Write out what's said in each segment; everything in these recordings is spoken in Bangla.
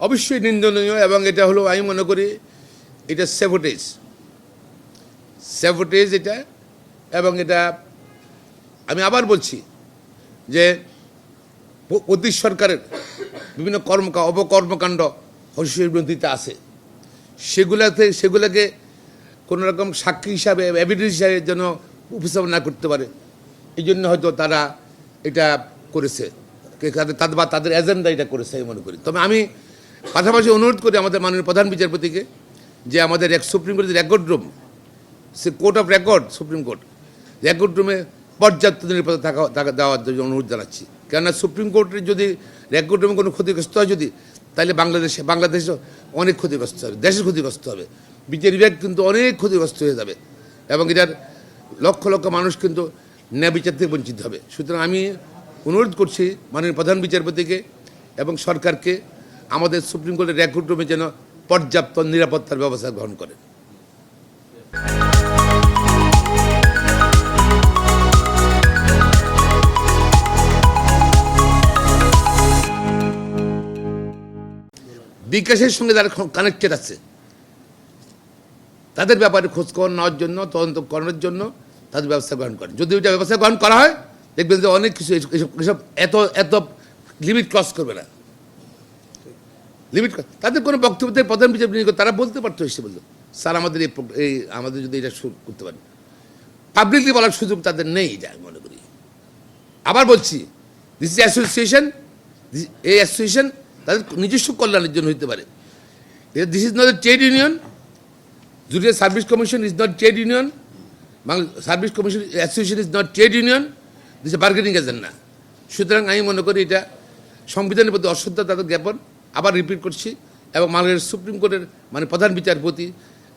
অবশ্যই নিন্দনীয় এবং এটা হলো আমি মনে করি এটা সেভোটেজ সেভোটেজ এটা এবং এটা আমি আবার বলছি যে অতীত সরকারের বিভিন্ন কর্ম অপকর্মকাণ্ড হর্ষের বিরোধিতা আছে। সেগুলাতে সেগুলোকে কোনো রকম সাক্ষী হিসাবে এভিডেন্স হিসাবে যেন উপস্থাপন না করতে পারে। এই জন্য হয়তো তারা এটা করেছে। তাদের- বা তাদের এজেন্ডা এটা করেছে আমি মনে করি। তবে আমি পাশাপাশি অনুরোধ করি আমাদের মাননীয় প্রধান বিচারপতিকে যে আমাদের এক সুপ্রিম কোর্টের record room, say court of record, supreme court, record রুমে পর্যাপ্ত নিরাপত্তা থাকা থাকা, দেওয়ার জন্য অনুরোধ জানাচ্ছি। কেননা সুপ্রিম কোর্টের যদি রেকর্ড রুমে কোনো ক্ষতিগ্রস্ত হয় যদি, তাহলে বাংলাদেশে, বাংলাদেশও অনেক ক্ষতিগ্রস্ত হবে দেশের ক্ষতিগ্রস্ত হবে। বিচার বিভাগ কিন্তু অনেক ক্ষতিগ্রস্ত হয়ে যাবে এবং এটার লক্ষ লক্ষ মানুষ কিন্তু ন্যায় বিচার থেকে বঞ্চিত হবে। সুতরাং আমি অনুরোধ করছি মাননীয় প্রধান বিচারপতিকে এবং সরকারকে আমাদের সুপ্রিম কোর্টের রেকর্ড রুমে যেন পর্যাপ্ত নিরাপত্তার ব্যবস্থা গ্রহণ করে বিকাশের সঙ্গে যারা কানেক্টেড আছে, তাদের ব্যাপারে খোঁজখবর নেওয়ার জন্য, তদন্ত করানোর জন্য তাদের ব্যবস্থা গ্রহণ করেন। যদি ওইটা ব্যবস্থা গ্রহণ করা হয়, দেখবেন যে অনেক কিছু এসব এত এত লিমিট ক্রস করবে না। লিমিট তাদের কোনো বক্তব্যের প্রধান বিচারপতি তারা বলতে পারতো এসে বলতো স্যার, আমাদের এই আমাদের যদি এটা শুরু করতে পারেন। পাবলিকলি বলার সুযোগ তাদের নেই এটা আমি মনে করি। আবার বলছি দিস ইজ অ্যাসোসিয়েশন এই অ্যাসোসিয়েশন তাদের নিজস্ব কল্যাণের জন্য হতে পারে। This is not a trade union judicial service commission is not trade union Bangla service commission association is not trade union this a bargaining agent না সুতরাং আমি মনে করি এটা সংবিধানের প্রতি অশ্রদ্ধা তাদের জ্ঞাপন। আবার রিপিট করছি এবং বাংলাদেশ সুপ্রিম কোর্টের মানে প্রধান বিচারপতি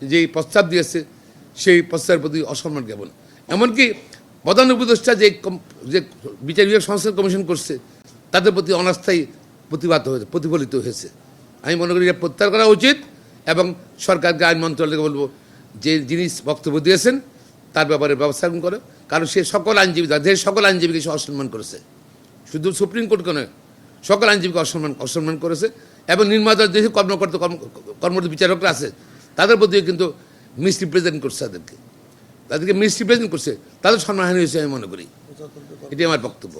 যেই প্রস্তাব দিয়েছে, সেই প্রস্তাবের প্রতি অসম্মান জ্ঞাপন। এমনকি প্রধান উপদেষ্টা যে যে বিচার বিভাগ সংস্কার কমিশন করছে, তাদের প্রতি অনাস্থায়ী প্রতিবাদ হয়েছে প্রতিফলিত হয়েছে। আমি মনে করি এটা প্রত্যাহার করা উচিত এবং সরকারকে আইন মন্ত্রণালয়কে বলব যে যিনি বক্তব্য দিয়েছেন, তার ব্যাপারে ব্যবস্থা করে। কারণ সে সকল আইনজীবী দেশের সকল আইনজীবীকে সে অসম্মান করেছে। শুধু সুপ্রিম কোর্টকে নয় সকল আইনজীবীকে অসম্মান অসম্মান করেছে এবং নির্মাতার যে কর্মকর্তা কর্ম কর্মরত বিচারকরা আছে, তাদের প্রতিও কিন্তু মিসরিপ্রেজেন্ট করছে তাদেরকে। তাদেরকে মিসরিপ্রেজেন্ট করছে, তাদের সম্মানহানি হয়েছে আমি মনে করি। এটি আমার বক্তব্য।